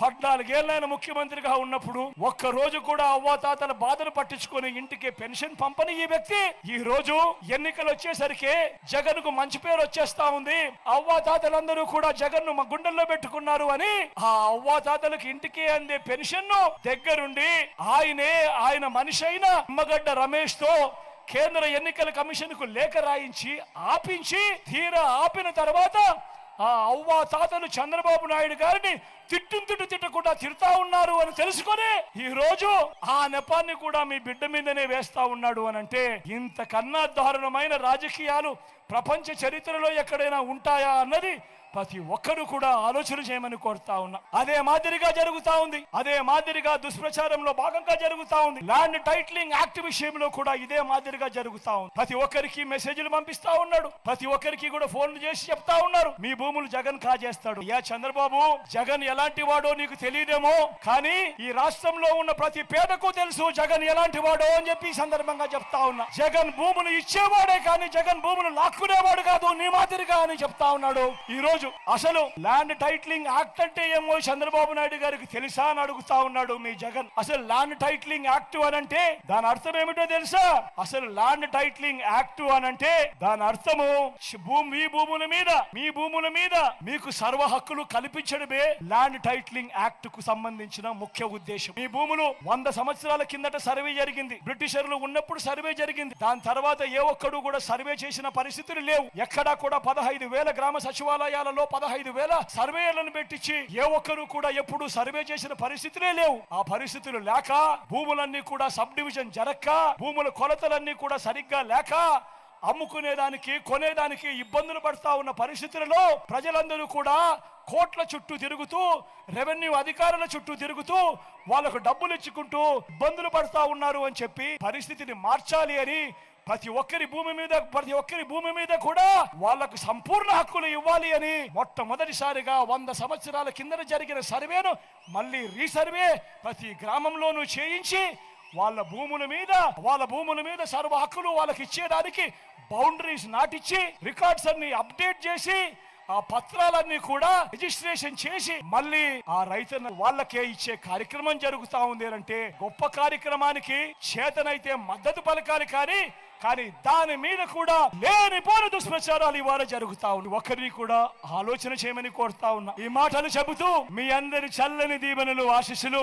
పద్నాలుగేళ్ళైన ముఖ్యమంత్రిగా ఉన్నప్పుడు ఒక్క రోజు కూడా అవ్వాతాతల బాధలు పట్టించుకొని ఇంటికి పెన్షన్ పంపని ఈ వ్యక్తి. ఈ రోజు ఎన్నికలు వచ్చేసరికి జగన్కు మంచి పేరు వచ్చేస్తా ఉంది. అవ్వాతాతలందరూ కూడా జగన్ను మా గుండెల్లో పెట్టుకున్నారు అని ఆ అవ్వాతాతలకు ఇంటికి అందే పెన్షన్ను దగ్గరుండి ఆయనే ఆయన మనిషి అయిన అమ్మగడ్డ రమేష్తో కేంద్ర ఎన్నికల కమిషన్కు లేఖ రాయించి ఆపించి తీరా ఆపిన తర్వాత ఆ అవ్వ తాతలు చంద్రబాబు నాయుడు గారిని తిట్టుంతుడు తిట్టకుండా తిడతా ఉన్నారు అని తెలుసుకొని ఈ రోజు ఆ నెపాన్ని కూడా మీ బిడ్డ మీదనే వేస్తా ఉన్నాడు అని అంటే ఇంతకన్నా దారుణమైన రాజకీయాలు ప్రపంచ చరిత్రలో ఎక్కడైనా ఉంటాయా అన్నది ప్రతి ఒక్కరు కూడా ఆలోచన చేయమని కోరుతా ఉన్నా. అదే మాదిరిగా జరుగుతా ఉంది. అదే మాదిరిగా దుష్ప్రచారంలో భాగంగా జరుగుతా ఉంది. ల్యాండ్ టైటిలింగ్ యాక్ట్ విషయంలో కూడా ఇదే మాదిరిగా జరుగుతా ఉంది. ప్రతి ఒక్కరికి మెసేజ్లు పంపిస్తా ఉన్నాడు. ప్రతి ఒక్కరికి కూడా ఫోన్లు చేసి చెప్తా ఉన్నారు. మీ భూములు జగన్ కాజేస్తాడు. యా చంద్రబాబు జగన్ ఎలాంటి వాడో నీకు తెలియదేమో. కానీ ఈ రాష్ట్రంలో ఉన్న ప్రతి పేదకు తెలుసు జగన్ ఎలాంటి వాడో అని చెప్పి సందర్భంగా చెప్తా ఉన్నా. జగన్ భూములు ఇచ్చేవాడే కానీ జగన్ భూములు లాక్కునేవాడు కాదు. నీ మాదిరిగా అని చెప్తా ఉన్నాడు. ఈ రోజు అసలు ల్యాండ్ టైటిలింగ్ యాక్ట్ అంటే ఏమో చంద్రబాబు నాయుడు గారికి తెలుసా అని అడుగుతా ఉన్నాడు మీ జగన్. అసలు ల్యాండ్ టైటిలింగ్ యాక్ట్ అని అంటే దాని అర్థం ఏమిటో తెలుసా? అసలు ల్యాండ్ టైటిలింగ్ యాక్ట్ అని అంటే దాని అర్థము భూమి మీ భూముల మీద మీ భూముల మీద మీకు సర్వ హక్కులు కల్పించడమే ల్యాండ్ టైటిలింగ్ యాక్ట్కు సంబంధించిన ముఖ్య ఉద్దేశం. మీ భూములు వంద సంవత్సరాల కిందట సర్వే జరిగింది. బ్రిటిషర్లు ఉన్నప్పుడు సర్వే జరిగింది. దాని తర్వాత ఏ ఒక్కడు కూడా సర్వే చేసిన పరిస్థితులు లేవు. ఎక్కడా కూడా పదహైదు వేల గ్రామ సచివాలయాలలో పదహైదు వేల సర్వేలను పెట్టించి ఏ ఒక్కరు కూడా ఎప్పుడు సర్వే చేసిన పరిస్థితులే లేవు. ఆ పరిస్థితులు లేక భూములన్నీ కూడా సబ్ డివిజన్ జరక్క భూముల కొలతలన్నీ కూడా సరిగ్గా లేక అమ్ముకునేదానికి కొనేదానికి ఇబ్బందులు పడతా ఉన్న పరిస్థితులలో ప్రజలందరూ కూడా కోట్ల చుట్టూ తిరుగుతూ రెవెన్యూ అధికారుల చుట్టూ తిరుగుతూ వాళ్ళకు డబ్బులు ఇచ్చుకుంటూ ఇబ్బందులు పడతా ఉన్నారు అని చెప్పి పరిస్థితిని మార్చాలి అని ప్రతి ఒక్కరి భూమి మీద ప్రతి ఒక్కరి భూమి మీద కూడా వాళ్ళకు సంపూర్ణ హక్కులు ఇవ్వాలి అని మొట్టమొదటిసారిగా వంద సంవత్సరాల కిందన జరిగిన సర్వేను మళ్ళీ రీసర్వే ప్రతి గ్రామంలోనూ చేయించి వాళ్ళ భూముల మీద వాళ్ళ భూముల మీద సర్వ హక్కులు వాళ్ళకి ఇచ్చేదానికి బౌండరీస్ నాటిచ్చి రికార్డ్స్ అన్ని అప్డేట్ చేసి ఆ పత్రాలన్నీ కూడా రిజిస్ట్రేషన్ చేసి మళ్ళీ ఆ రైతున్న వాళ్ళకే ఇచ్చే కార్యక్రమం జరుగుతా ఉంది అంటే గొప్ప కార్యక్రమానికి చేతనైతే మద్దతు పలకాలి కానీ కానీ దాని మీద కూడా లేనిపోని దుష్ప్రచారాలు ఇవాళ జరుగుతా ఉంది ఒకరిని కూడా ఆలోచన చేయమని కోరుతా ఉన్నా. ఈ మాటలు చెబుతూ మీ అందరి చల్లని దీవెనలు ఆశీస్సులు.